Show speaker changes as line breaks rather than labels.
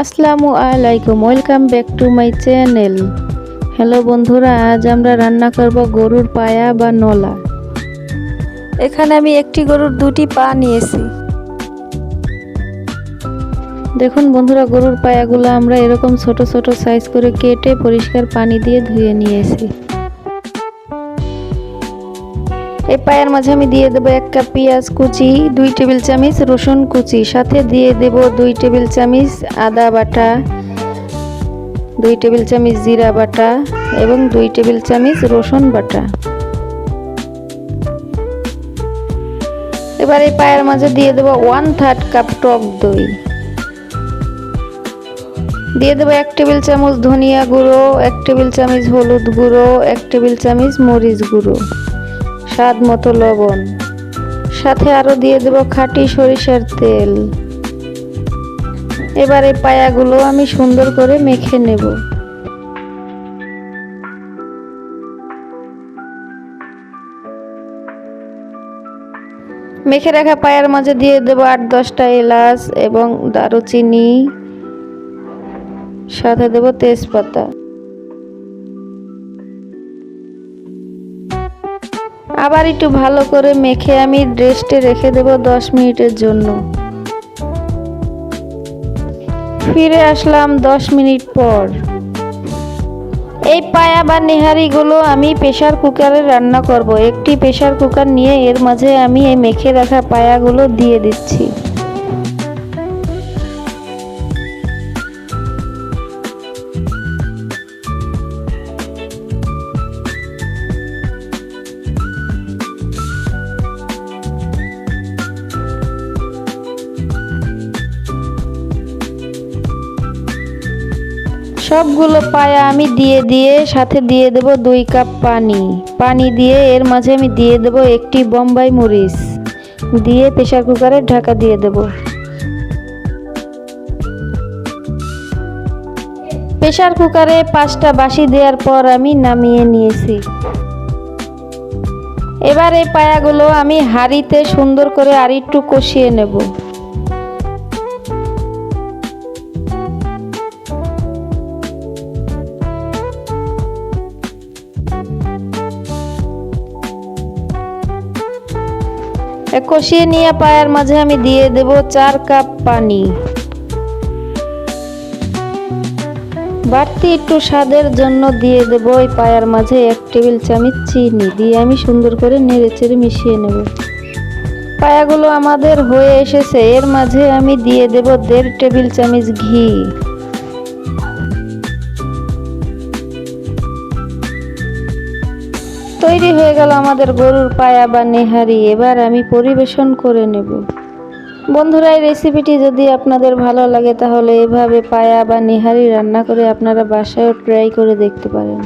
আসসালামু আলাইকুম, welcome back to my channel. Hello বন্ধুরা, আজ আমরা রান্না করব গরুর পায়া বা নলা।
এখানে আমি একটি গরুর দুটি পা নিয়েছি।
দেখুন বন্ধুরা, গরুর পায়াগুলো আমরা এরকম ছোট ছোট সাইজ করে কেটে পরিষ্কার পানি দিয়ে ধুয়ে নিয়েছি। এই পায়ের মাঝে আমি দিয়ে দেবো এক কাপ পেঁয়াজ কুচি, দুই টেবিল চামচ রসুন কুচি। সাথে দিয়ে দেব দুই টেবিল চামচ আদা বাটা, দুই টেবিল চামচ জিরা বাটা এবং দুই টেবিল চামচ রসুন বাটা। এবার এই পায়ের মাঝে দিয়ে দেবো ওয়ান থার্ড কাপ টক দই। দিয়ে দেবো এক টেবিল চামচ ধনিয়া গুঁড়ো, এক টেবিল চামচ হলুদ গুঁড়ো, এক টেবিল চামচ মরিচ গুঁড়ো। স্বাদ মতো লবণ। সাথে আরও দিয়ে দেব খাঁটি সরিষার তেল। এবার এই পায়াগুলো আমি সুন্দর করে মেখে নেব। মেখে রাখা পায়ার মাঝে দিয়ে দেব আট দশটা এলাচ এবং দারুচিনি। সাথে দেব তেজপাতা। আবার একটু ভালো করে মেখে আমি ড্রেসটে রেখে দেব দশ মিনিটের জন্য। ফিরে আসলাম দশ মিনিট পর। এই পায়া বা নেহারিগুলো আমি প্রেশার কুকারে রান্না করব। একটি প্রেশার কুকার নিয়ে এর মাঝে আমি এই মেখে রাখা পায়াগুলো দিয়ে দিচ্ছি। সবগুলো পায়া আমি দিয়ে দিয়ে সাথে দিয়ে দেব দুই কাপ পানি। পানি দিয়ে এর মাঝে আমি দিয়ে দেব একটি বোম্বাই মরিচ। দিয়ে প্রেশার কুকারে ঢাকা দিয়ে দেব। প্রেশার কুকারে পাঁচটা বাসি দেওয়ার পর আমি নামিয়ে নিয়েছি। এবার এই পায়াগুলো আমি হাঁড়িতে সুন্দর করে আর একটু কষিয়ে নেব। কষিয়ে নিয়ে পায়ের মাঝে আমি দিয়ে দেব চার কাপ পানি। বাড়তি একটু স্বাদের জন্য দিয়ে দেব ওই পায়ের মাঝে এক টেবিল চামচ চিনি দিয়ে আমি সুন্দর করে নেড়ে চেড়ে মিশিয়ে নেব। পায়াগুলো আমাদের হয়ে এসেছে, এর মাঝে আমি দিয়ে দেব দেড় টেবিল চামচ ঘি। তৈরি হয়ে গেল আমাদের গরুর পায়া বা নেহারি, এবার আমি পরিবেশন করে নেব। বন্ধুরা, এই রেসিপিটি যদি আপনাদের ভালো লাগে, তাহলে এভাবে পায়া বা নেহারি রান্না করে আপনারা বাসায়ও ট্রাই করে দেখতে পারেন।